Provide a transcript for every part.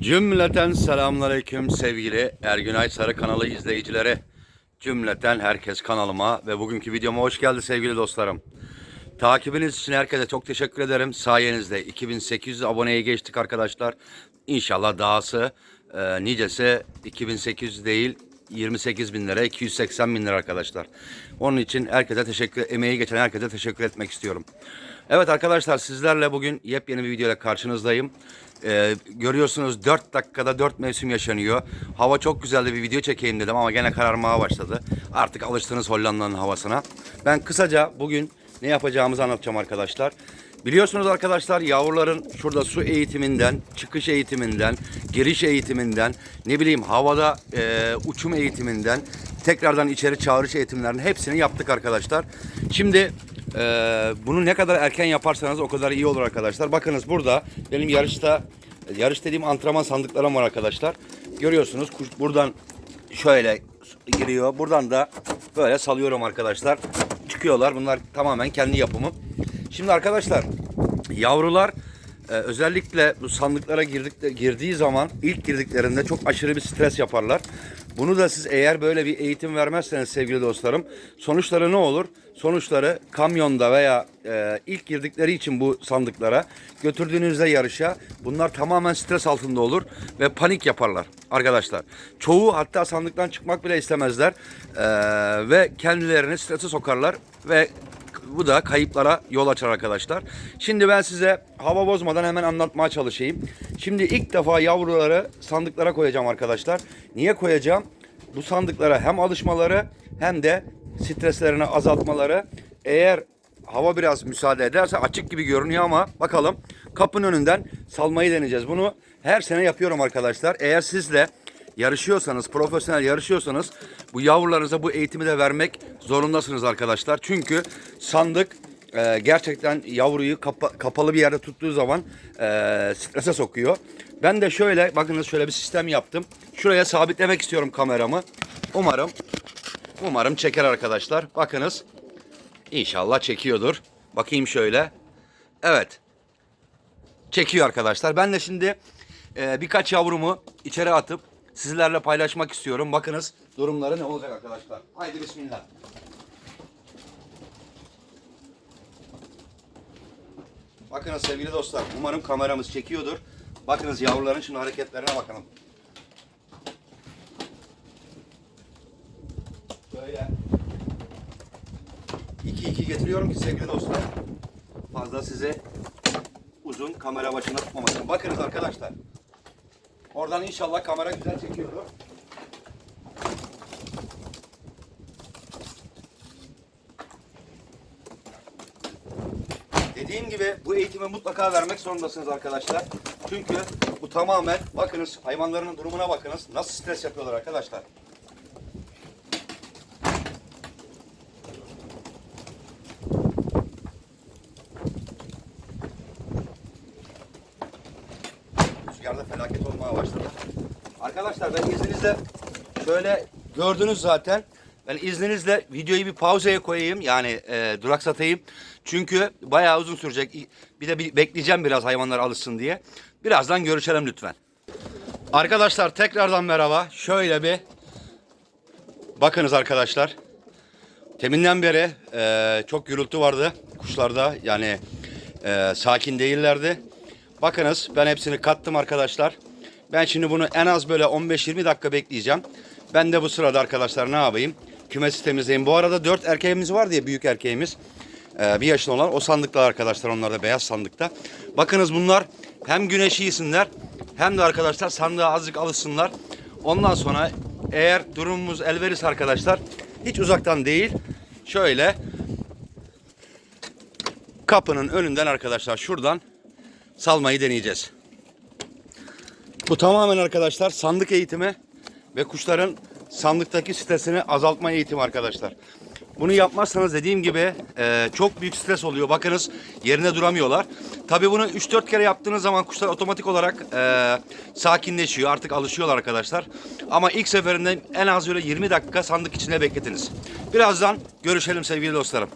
Cümleten selamünaleyküm sevgili Ergünay Sarı kanalı izleyicileri. Cümleten herkes kanalıma ve bugünkü videoma hoş geldi sevgili dostlarım. Takibiniz için herkese çok teşekkür ederim. Sayenizde 2800 aboneye geçtik arkadaşlar. İnşallah dahası e, nicesi 2800 değil 28 bin lira 280 bin lira arkadaşlar. Onun için herkese teşekkür emeği geçen herkese teşekkür etmek istiyorum. Evet arkadaşlar sizlerle bugün yepyeni bir videoyla karşınızdayım. Ee, görüyorsunuz 4 dakikada 4 mevsim yaşanıyor. Hava çok güzeldi bir video çekeyim dedim ama gene kararmaya başladı. Artık alıştınız Hollanda'nın havasına. Ben kısaca bugün ne yapacağımızı anlatacağım arkadaşlar. Biliyorsunuz arkadaşlar yavruların şurada su eğitiminden, çıkış eğitiminden, giriş eğitiminden, ne bileyim havada e, uçum eğitiminden, tekrardan içeri çağırış eğitimlerinin hepsini yaptık arkadaşlar. Şimdi e, bunu ne kadar erken yaparsanız o kadar iyi olur arkadaşlar. Bakınız burada benim yarışta, yarış dediğim antrenman sandıklarım var arkadaşlar. Görüyorsunuz kuş buradan şöyle giriyor. Buradan da böyle salıyorum arkadaşlar. Çıkıyorlar. Bunlar tamamen kendi yapımı. Şimdi arkadaşlar yavrular e, özellikle bu sandıklara girdik, girdiği zaman ilk girdiklerinde çok aşırı bir stres yaparlar. Bunu da siz eğer böyle bir eğitim vermezseniz sevgili dostlarım sonuçları ne olur? Sonuçları kamyonda veya e, ilk girdikleri için bu sandıklara götürdüğünüzde yarışa bunlar tamamen stres altında olur ve panik yaparlar arkadaşlar. Çoğu hatta sandıktan çıkmak bile istemezler e, ve kendilerini strese sokarlar ve bu da kayıplara yol açar arkadaşlar. Şimdi ben size hava bozmadan hemen anlatmaya çalışayım. Şimdi ilk defa yavruları sandıklara koyacağım arkadaşlar. Niye koyacağım? Bu sandıklara hem alışmaları hem de streslerini azaltmaları. Eğer hava biraz müsaade ederse açık gibi görünüyor ama bakalım kapının önünden salmayı deneyeceğiz. Bunu her sene yapıyorum arkadaşlar. Eğer siz de yarışıyorsanız, profesyonel yarışıyorsanız bu yavrularınıza bu eğitimi de vermek zorundasınız arkadaşlar. Çünkü sandık e, gerçekten yavruyu kapa- kapalı bir yerde tuttuğu zaman e, strese sokuyor. Ben de şöyle, bakınız şöyle bir sistem yaptım. Şuraya sabitlemek istiyorum kameramı. Umarım, umarım çeker arkadaşlar. Bakınız, İnşallah çekiyordur. Bakayım şöyle. Evet, çekiyor arkadaşlar. Ben de şimdi e, birkaç yavrumu içeri atıp sizlerle paylaşmak istiyorum. Bakınız durumları ne olacak arkadaşlar. Haydi bismillah. Bakınız sevgili dostlar. Umarım kameramız çekiyordur. Bakınız yavruların şimdi hareketlerine bakalım. Böyle. 2-2 getiriyorum ki sevgili dostlar. Fazla size uzun kamera başına tutmamasın. Bakınız arkadaşlar. Oradan inşallah kamera güzel çekiyordur. Dediğim gibi bu eğitimi mutlaka vermek zorundasınız arkadaşlar. Çünkü bu tamamen bakınız hayvanların durumuna bakınız. Nasıl stres yapıyorlar arkadaşlar. Felaket olmaya başladı. Arkadaşlar ben izninizle şöyle gördünüz zaten. Ben izninizle videoyu bir pauzaya koyayım. Yani e, duraksatayım. Çünkü bayağı uzun sürecek. Bir de bir, bekleyeceğim biraz hayvanlar alışsın diye. Birazdan görüşelim lütfen. Arkadaşlar tekrardan merhaba. Şöyle bir bakınız arkadaşlar. Teminden beri e, çok gürültü vardı kuşlarda. Yani e, sakin değillerdi. Bakınız ben hepsini kattım arkadaşlar. Ben şimdi bunu en az böyle 15-20 dakika bekleyeceğim. Ben de bu sırada arkadaşlar ne yapayım? Kümesi temizleyeyim. Bu arada 4 erkeğimiz var diye büyük erkeğimiz. E, bir yaşında olan o sandıkta arkadaşlar onlar da beyaz sandıkta. Bakınız bunlar hem güneşi yesinler hem de arkadaşlar sandığa azıcık alışsınlar. Ondan sonra eğer durumumuz el arkadaşlar hiç uzaktan değil şöyle kapının önünden arkadaşlar şuradan salmayı deneyeceğiz. Bu tamamen arkadaşlar sandık eğitimi ve kuşların sandıktaki stresini azaltma eğitimi arkadaşlar. Bunu yapmazsanız dediğim gibi e, çok büyük stres oluyor. Bakınız yerine duramıyorlar. Tabii bunu 3-4 kere yaptığınız zaman kuşlar otomatik olarak e, sakinleşiyor. Artık alışıyorlar arkadaşlar. Ama ilk seferinde en az böyle 20 dakika sandık içinde bekletiniz. Birazdan görüşelim sevgili dostlarım.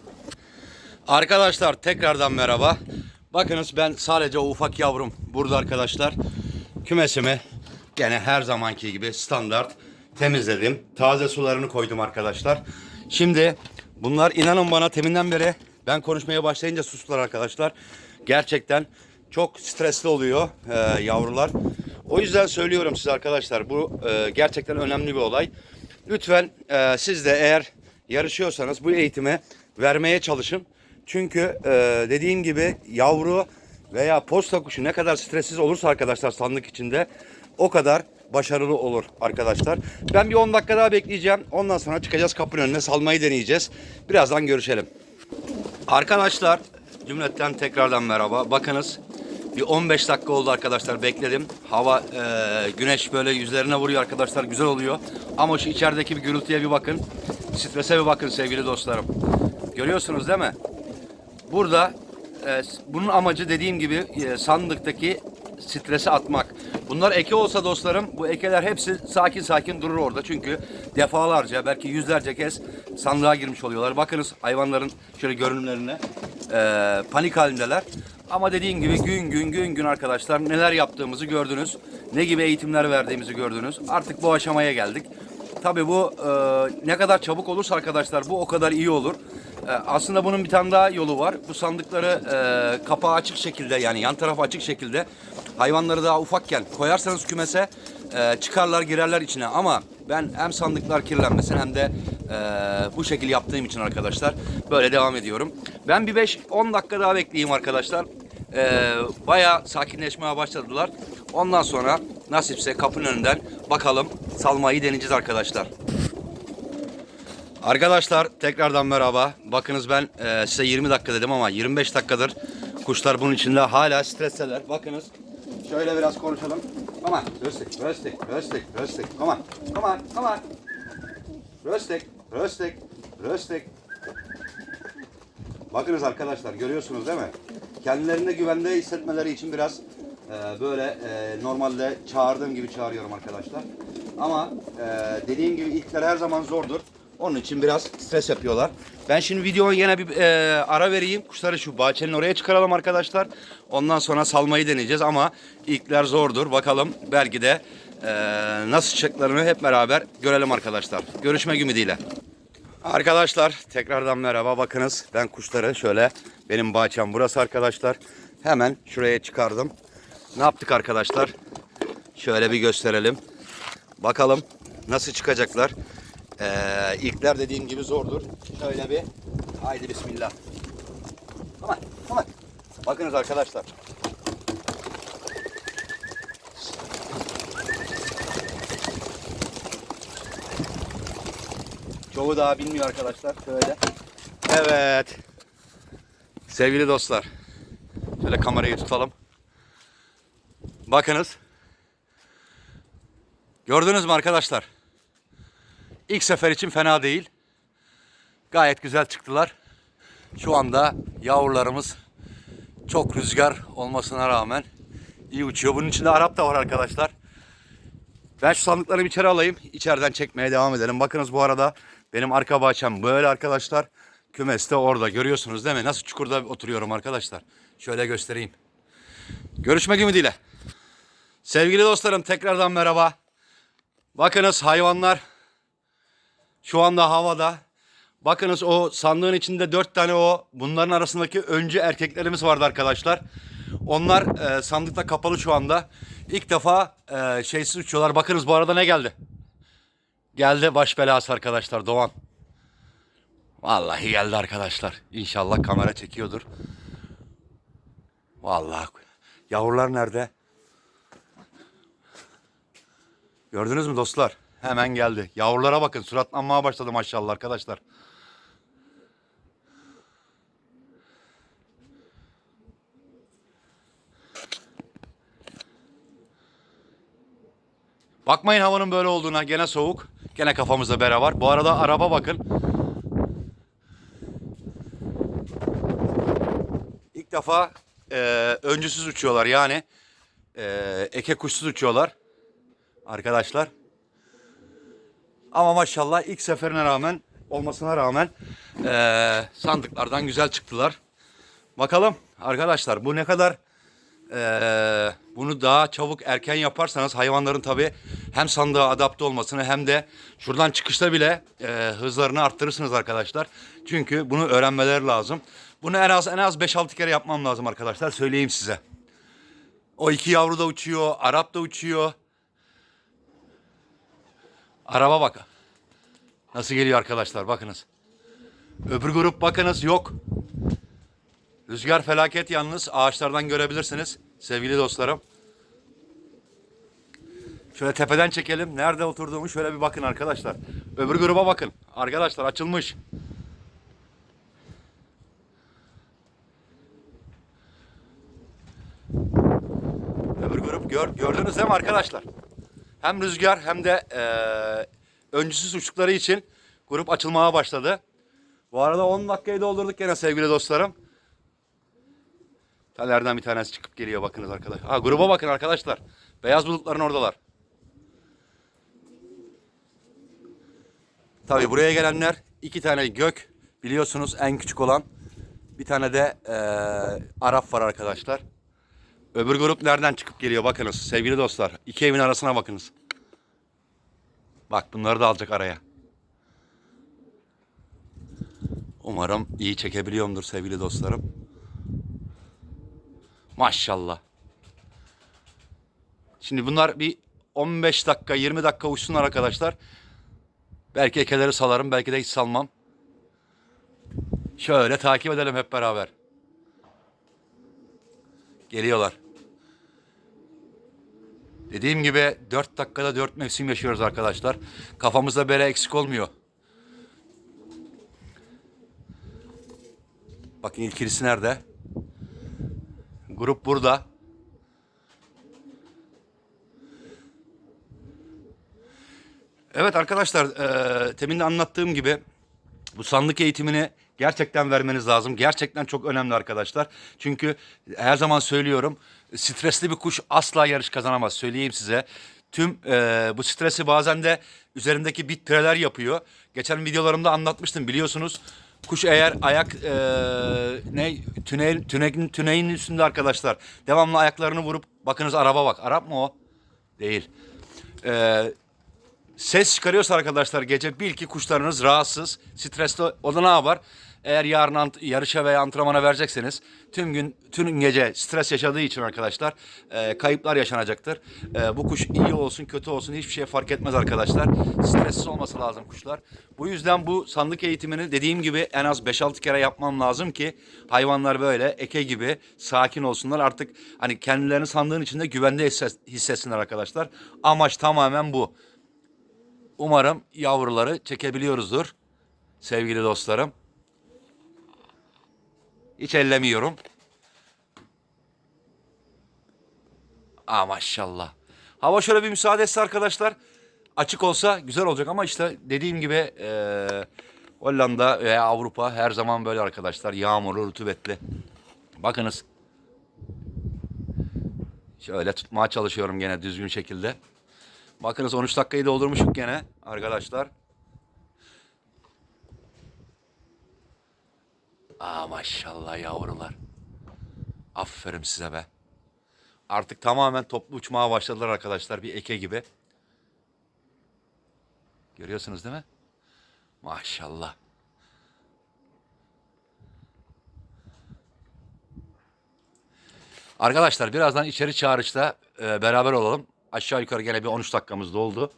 Arkadaşlar tekrardan merhaba. Bakınız ben sadece o ufak yavrum burada arkadaşlar. kümesimi gene her zamanki gibi standart temizledim. Taze sularını koydum arkadaşlar. Şimdi bunlar inanın bana teminden beri ben konuşmaya başlayınca sustular arkadaşlar. Gerçekten çok stresli oluyor e, yavrular. O yüzden söylüyorum size arkadaşlar bu e, gerçekten önemli bir olay. Lütfen e, siz de eğer yarışıyorsanız bu eğitimi vermeye çalışın. Çünkü e, dediğim gibi yavru veya posta kuşu ne kadar stressiz olursa arkadaşlar sandık içinde o kadar başarılı olur arkadaşlar. Ben bir 10 dakika daha bekleyeceğim. Ondan sonra çıkacağız kapının önüne salmayı deneyeceğiz. Birazdan görüşelim. Arkadaşlar cümletten tekrardan merhaba. Bakınız bir 15 dakika oldu arkadaşlar bekledim. Hava e, güneş böyle yüzlerine vuruyor arkadaşlar güzel oluyor. Ama şu içerideki bir gürültüye bir bakın. Strese bir bakın sevgili dostlarım. Görüyorsunuz değil mi? Burada e, bunun amacı dediğim gibi e, sandıktaki stresi atmak. Bunlar eke olsa dostlarım bu ekeler hepsi sakin sakin durur orada. Çünkü defalarca belki yüzlerce kez sandığa girmiş oluyorlar. Bakınız hayvanların şöyle görünümlerine e, panik halindeler. Ama dediğim gibi gün gün gün gün arkadaşlar neler yaptığımızı gördünüz. Ne gibi eğitimler verdiğimizi gördünüz. Artık bu aşamaya geldik. Tabii bu e, ne kadar çabuk olursa arkadaşlar bu o kadar iyi olur. E, aslında bunun bir tane daha yolu var. Bu sandıkları e, kapağı açık şekilde yani yan tarafı açık şekilde hayvanları daha ufakken koyarsanız kümese e, çıkarlar girerler içine. Ama ben hem sandıklar kirlenmesin hem de e, bu şekil yaptığım için arkadaşlar böyle devam ediyorum. Ben bir 5-10 dakika daha bekleyeyim arkadaşlar. E, bayağı sakinleşmeye başladılar. Ondan sonra nasipse kapının önünden bakalım salmayı deneyeceğiz arkadaşlar. Arkadaşlar tekrardan merhaba. Bakınız ben e, size 20 dakika dedim ama 25 dakikadır kuşlar bunun içinde hala stresseler. Bakınız şöyle biraz konuşalım. Come on, röstek, röstek, röstek, röstek. Come on, come on, come on. Röstek, röstek, röstek. Bakınız arkadaşlar görüyorsunuz değil mi? Kendilerinde güvende hissetmeleri için biraz e, böyle e, normalde çağırdığım gibi çağırıyorum arkadaşlar. Ama e, dediğim gibi ilkler her zaman zordur. Onun için biraz stres yapıyorlar. Ben şimdi videoya yine bir e, ara vereyim. Kuşları şu bahçenin oraya çıkaralım arkadaşlar. Ondan sonra salmayı deneyeceğiz ama ilkler zordur. Bakalım belki de e, nasıl çıkacaklarını hep beraber görelim arkadaşlar. Görüşmek ümidiyle. Arkadaşlar tekrardan merhaba. Bakınız ben kuşları şöyle benim bahçem burası arkadaşlar. Hemen şuraya çıkardım. Ne yaptık arkadaşlar? Şöyle bir gösterelim. Bakalım nasıl çıkacaklar. Ee, ilkler dediğim gibi zordur. Şöyle bir haydi bismillah. Aman aman. Bakınız arkadaşlar. Çoğu daha bilmiyor arkadaşlar. Şöyle. Evet. Sevgili dostlar. Şöyle kamerayı tutalım. Bakınız. Gördünüz mü arkadaşlar? İlk sefer için fena değil. Gayet güzel çıktılar. Şu anda yavrularımız çok rüzgar olmasına rağmen iyi uçuyor. Bunun içinde Arap da var arkadaşlar. Ben şu sandıkları içeri alayım. İçeriden çekmeye devam edelim. Bakınız bu arada benim arka bahçem böyle arkadaşlar. Kümes de orada. Görüyorsunuz değil mi? Nasıl çukurda oturuyorum arkadaşlar. Şöyle göstereyim. Görüşmek ümidiyle. Sevgili dostlarım tekrardan merhaba. Bakınız hayvanlar şu anda havada. Bakınız o sandığın içinde dört tane o bunların arasındaki öncü erkeklerimiz vardı arkadaşlar. Onlar e, sandıkta kapalı şu anda. İlk defa e, şeysiz uçuyorlar. Bakınız bu arada ne geldi? Geldi baş belası arkadaşlar Doğan. Vallahi geldi arkadaşlar. İnşallah kamera çekiyordur. Vallahi yavrular nerede? Gördünüz mü dostlar? Hemen geldi. Yavrulara bakın suratlanmaya başladı maşallah arkadaşlar. Bakmayın havanın böyle olduğuna. Gene soğuk. Gene kafamızda bere var. Bu arada araba bakın. İlk defa e, öncüsüz uçuyorlar. Yani e, eke kuşsuz uçuyorlar. Arkadaşlar. Ama maşallah ilk seferine rağmen olmasına rağmen e, sandıklardan güzel çıktılar. Bakalım arkadaşlar bu ne kadar eee, bunu daha çabuk erken yaparsanız hayvanların tabi hem sandığa adapte olmasını hem de şuradan çıkışta bile eee, hızlarını arttırırsınız arkadaşlar. Çünkü bunu öğrenmeleri lazım. Bunu en az en az 5-6 kere yapmam lazım arkadaşlar söyleyeyim size. O iki yavru da uçuyor, Arap da uçuyor. Araba bak. Nasıl geliyor arkadaşlar bakınız. Öbür grup bakınız yok. Rüzgar felaket yalnız ağaçlardan görebilirsiniz sevgili dostlarım. Şöyle tepeden çekelim. Nerede oturduğumu şöyle bir bakın arkadaşlar. Öbür gruba bakın. Arkadaşlar açılmış. Öbür grup gör, gördünüz değil mi arkadaşlar? Hem rüzgar hem de eee öncüsüz uçtukları için grup açılmaya başladı. Bu arada 10 dakikayı doldurduk gene sevgili dostlarım. Talerden bir tanesi çıkıp geliyor bakınız arkadaşlar. Ha gruba bakın arkadaşlar. Beyaz bulutların oradalar. Tabii buraya gelenler iki tane gök biliyorsunuz en küçük olan. Bir tane de eee Arap var arkadaşlar. Öbür grup nereden çıkıp geliyor bakınız sevgili dostlar. İki evin arasına bakınız. Bak bunları da alacak araya. Umarım iyi çekebiliyorumdur sevgili dostlarım. Maşallah. Şimdi bunlar bir 15 dakika 20 dakika uçsunlar arkadaşlar. Belki ekeleri salarım belki de hiç salmam. Şöyle takip edelim hep beraber. Geliyorlar. Dediğim gibi 4 dakikada 4 mevsim yaşıyoruz arkadaşlar. Kafamızda bere eksik olmuyor. Bakın ilkilisi nerede? Grup burada. Evet arkadaşlar, eee temin anlattığım gibi bu sandık eğitimini gerçekten vermeniz lazım. Gerçekten çok önemli arkadaşlar. Çünkü her zaman söylüyorum, stresli bir kuş asla yarış kazanamaz. Söyleyeyim size. Tüm eee, bu stresi bazen de üzerindeki bit pireler yapıyor. Geçen videolarımda anlatmıştım biliyorsunuz. Kuş eğer ayak eee, ne tünel tüneyin tüneyin üstünde arkadaşlar. Devamlı ayaklarını vurup bakınız araba bak. Arap mı o? Değil. Eee ses çıkarıyorsa arkadaşlar gece bil ki kuşlarınız rahatsız, stresli. O da ne yapar? Eğer yarın ant- yarışa veya antrenmana verecekseniz tüm gün, tüm gece stres yaşadığı için arkadaşlar e, kayıplar yaşanacaktır. E, bu kuş iyi olsun kötü olsun hiçbir şey fark etmez arkadaşlar. Stressiz olması lazım kuşlar. Bu yüzden bu sandık eğitimini dediğim gibi en az 5-6 kere yapmam lazım ki hayvanlar böyle eke gibi sakin olsunlar. Artık hani kendilerini sandığın içinde güvende hisset- hissetsinler arkadaşlar. Amaç tamamen bu. Umarım yavruları çekebiliyoruzdur sevgili dostlarım. Hiç ellemiyorum. Aa maşallah. Hava şöyle bir müsaade etse arkadaşlar açık olsa güzel olacak ama işte dediğim gibi eee, Hollanda veya Avrupa her zaman böyle arkadaşlar yağmurlu, rutubetli. Bakınız. Şöyle tutmaya çalışıyorum gene düzgün şekilde. Bakınız 13 dakikayı doldurmuşuk gene arkadaşlar. Aa maşallah yavrular. Aferin size be. Artık tamamen toplu uçmaya başladılar arkadaşlar bir eke gibi. Görüyorsunuz değil mi? Maşallah. Arkadaşlar birazdan içeri çağrışta e, beraber olalım. Aşağı yukarı gene bir 13 dakikamız doldu.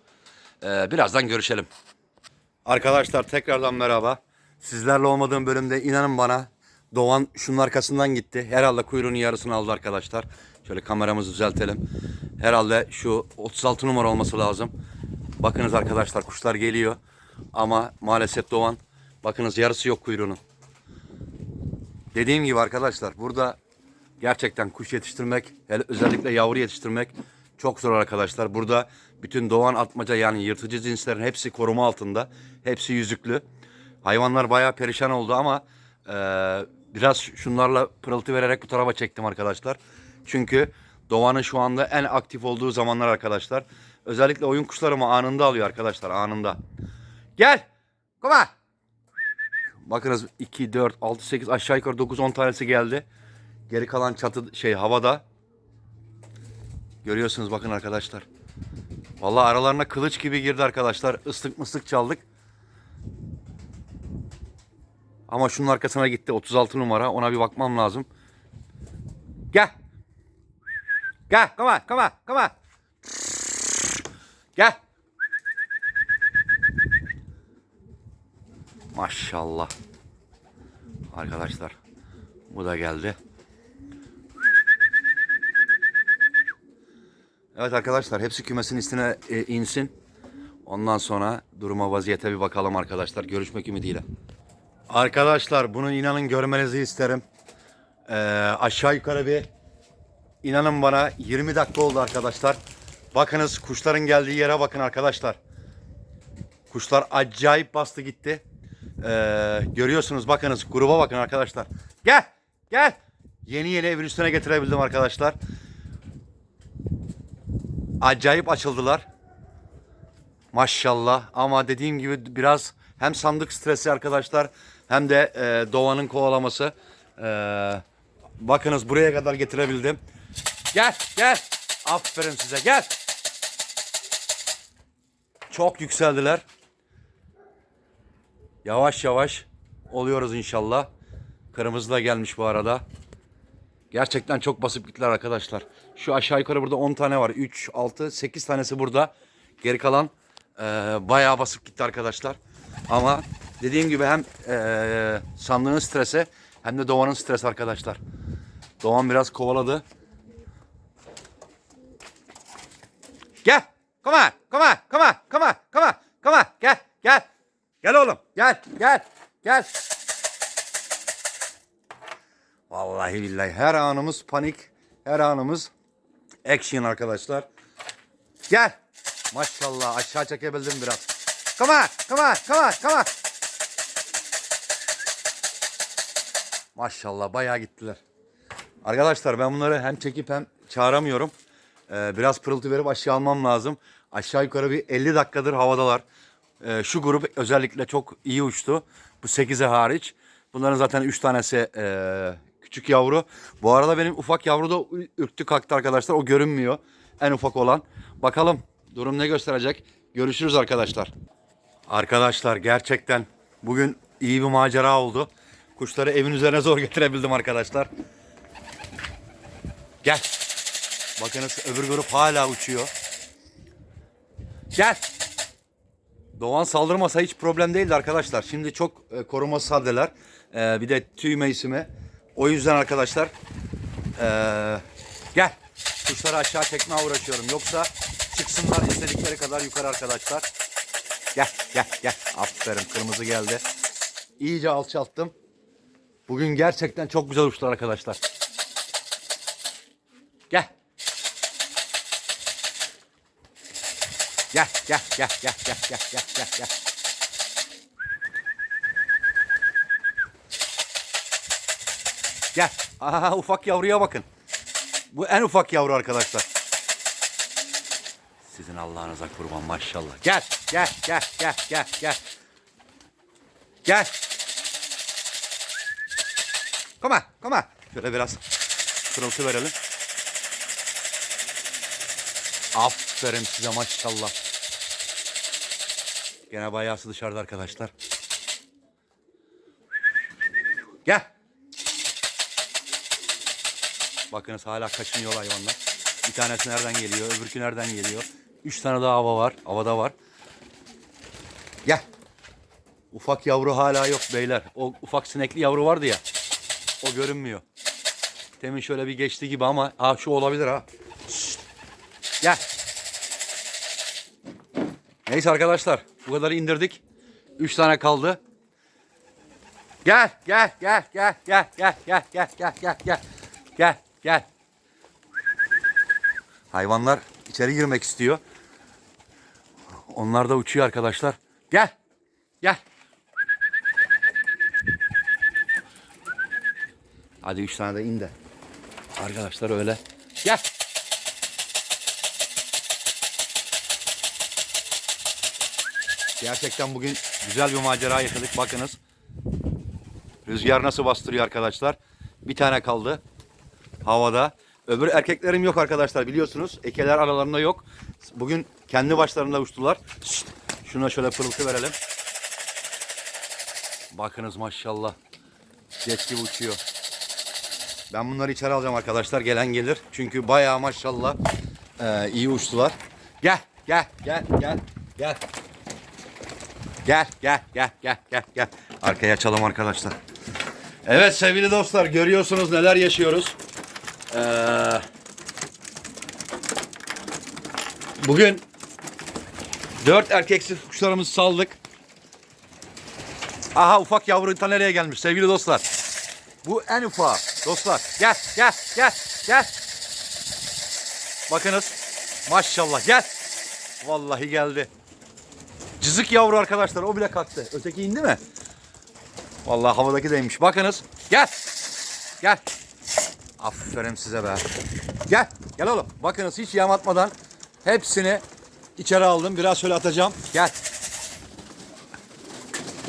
E, birazdan görüşelim. Arkadaşlar tekrardan merhaba. Sizlerle olmadığım bölümde inanın bana Doğan şunun arkasından gitti. Herhalde kuyruğunun yarısını aldı arkadaşlar. Şöyle kameramızı düzeltelim. Herhalde şu 36 numara olması lazım. Bakınız arkadaşlar kuşlar geliyor. Ama maalesef Doğan bakınız yarısı yok kuyruğunun. Dediğim gibi arkadaşlar burada gerçekten kuş yetiştirmek, özellikle yavru yetiştirmek çok zor arkadaşlar. Burada bütün doğan atmaca yani yırtıcı cinslerin hepsi koruma altında. Hepsi yüzüklü. Hayvanlar bayağı perişan oldu ama e, biraz şunlarla pırıltı vererek bu tarafa çektim arkadaşlar. Çünkü doğanın şu anda en aktif olduğu zamanlar arkadaşlar. Özellikle oyun kuşlarımı anında alıyor arkadaşlar anında. Gel. Kuma. Bakınız 2, 4, 6, 8 aşağı yukarı 9, 10 tanesi geldi. Geri kalan çatı şey havada. Görüyorsunuz bakın arkadaşlar. Vallahi aralarına kılıç gibi girdi arkadaşlar. Islık mıslık çaldık. Ama şunun arkasına gitti 36 numara. Ona bir bakmam lazım. Gel. Gel. Come on. Come on. Come on. Gel. Maşallah. Arkadaşlar. Bu da geldi. Evet arkadaşlar hepsi kümesin üstüne e, insin. Ondan sonra duruma vaziyete bir bakalım arkadaşlar. Görüşmek ümidiyle. Arkadaşlar bunu inanın görmenizi isterim. Ee, aşağı yukarı bir inanın bana 20 dakika oldu arkadaşlar. Bakınız kuşların geldiği yere bakın arkadaşlar. Kuşlar acayip bastı gitti. Ee, görüyorsunuz bakınız gruba bakın arkadaşlar. Gel gel. Yeni yeni evin üstüne getirebildim arkadaşlar. Acayip açıldılar. Maşallah ama dediğim gibi biraz hem sandık stresi arkadaşlar hem de e, doğanın kovalaması. E, bakınız buraya kadar getirebildim. Gel gel. Aferin size gel. Çok yükseldiler. Yavaş yavaş oluyoruz inşallah. Kırmızı da gelmiş bu arada. Gerçekten çok basıp gittiler arkadaşlar. Şu aşağı yukarı burada 10 tane var. 3, 6, 8 tanesi burada. Geri kalan e, bayağı basıp gitti arkadaşlar. Ama dediğim gibi hem e, sandığın stresi hem de Doğan'ın stresi arkadaşlar. Doğan biraz kovaladı. Gel. Come on. Come on. Come on. Come on. Come on. Come on. Gel. Gel. Gel oğlum. Gel. Gel. Gel. Vallahi billahi her anımız panik. Her anımız action arkadaşlar. Gel. Maşallah aşağı çekebildim biraz. Come on, come on, come on, come on. Maşallah bayağı gittiler. Arkadaşlar ben bunları hem çekip hem çağıramıyorum. Ee, biraz pırıltı verip aşağı almam lazım. Aşağı yukarı bir 50 dakikadır havadalar. Ee, şu grup özellikle çok iyi uçtu. Bu 8'e hariç. Bunların zaten 3 tanesi ee, küçük yavru. Bu arada benim ufak yavru da ürktü kalktı arkadaşlar. O görünmüyor. En ufak olan. Bakalım durum ne gösterecek. Görüşürüz arkadaşlar. Arkadaşlar gerçekten bugün iyi bir macera oldu. Kuşları evin üzerine zor getirebildim arkadaşlar. Gel. Bakınız öbür grup hala uçuyor. Gel. Doğan saldırmasa hiç problem değildi arkadaşlar. Şimdi çok e, koruması haldeler. E, bir de tüy mevsimi. O yüzden arkadaşlar e, gel. Kuşları aşağı çekmeye uğraşıyorum. Yoksa çıksınlar istedikleri kadar yukarı arkadaşlar. Gel gel gel. Aferin kırmızı geldi. İyice alçalttım. Bugün gerçekten çok güzel uçtular arkadaşlar. Gel. Gel gel gel gel gel gel gel gel gel. Gel. Aha ufak yavruya bakın. Bu en ufak yavru arkadaşlar. Sizin Allah'ınıza kurban maşallah. Gel gel gel gel gel gel. Gel. Come on. Şöyle biraz pırıltı verelim. Aferin size maşallah. Gene bayağısı dışarıda arkadaşlar. Gel. Bakınız hala kaçınıyor hayvanlar. Bir tanesi nereden geliyor, öbürkü nereden geliyor. Üç tane daha hava var, havada var. Gel. Ufak yavru hala yok beyler. O ufak sinekli yavru vardı ya. O görünmüyor. Demin şöyle bir geçti gibi ama ha şu olabilir ha. Şşt. Gel. Neyse arkadaşlar bu kadar indirdik. Üç tane kaldı. Gel gel gel gel gel gel gel gel gel gel gel gel gel. Hayvanlar içeri girmek istiyor. Onlar da uçuyor arkadaşlar. Gel. Gel. Hadi üç tane de in de. Arkadaşlar öyle. Gel. Gerçekten bugün güzel bir macera yaşadık. Bakınız. Rüzgar nasıl bastırıyor arkadaşlar. Bir tane kaldı. Havada. Öbür erkeklerim yok arkadaşlar biliyorsunuz. Ekeler aralarında yok. Bugün kendi başlarında uçtular. Şşt, şuna şöyle pırıltı verelim. Bakınız maşallah. Jet uçuyor. Ben bunları içeri alacağım arkadaşlar. Gelen gelir. Çünkü bayağı maşallah e, iyi uçtular. Gel, gel, gel, gel, gel. Gel, gel, gel, gel, gel, gel. Arkaya açalım arkadaşlar. Evet sevgili dostlar görüyorsunuz neler yaşıyoruz. Ee, bugün dört erkeksiz kuşlarımızı saldık. Aha ufak yavru ta nereye gelmiş sevgili dostlar. Bu en ufağı dostlar. Gel gel gel gel. Bakınız maşallah gel. Vallahi geldi. Cızık yavru arkadaşlar o bile kalktı. Öteki indi mi? Vallahi havadaki deymiş. Bakınız. Gel. Gel. Aferin size be. Gel. Gel oğlum. Bakınız hiç yem atmadan hepsini içeri aldım. Biraz şöyle atacağım. Gel.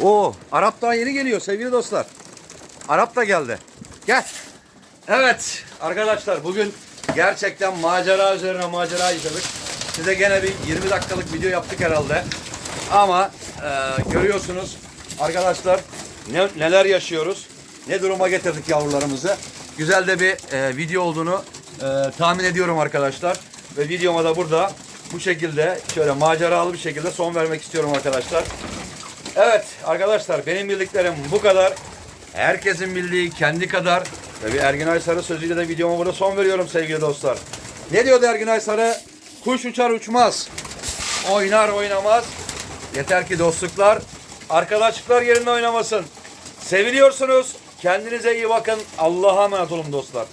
Oo, Arap daha yeni geliyor sevgili dostlar. Arap da geldi. Gel. Evet arkadaşlar bugün gerçekten macera üzerine macera yaşadık. Size gene bir 20 dakikalık video yaptık herhalde. Ama e, görüyorsunuz arkadaşlar ne, neler yaşıyoruz. Ne duruma getirdik yavrularımızı. Güzel de bir e, video olduğunu e, tahmin ediyorum arkadaşlar. Ve videoma da burada bu şekilde şöyle maceralı bir şekilde son vermek istiyorum arkadaşlar. Evet arkadaşlar benim bildiklerim bu kadar. Herkesin bildiği kendi kadar. Ve bir Ergin Aysarı sözüyle de videoma burada son veriyorum sevgili dostlar. Ne diyordu Ergin Aysarı? Kuş uçar uçmaz. Oynar oynamaz. Yeter ki dostluklar, arkadaşlıklar yerinde oynamasın. Seviliyorsunuz. Kendinize iyi bakın. Allah'a emanet olun dostlar.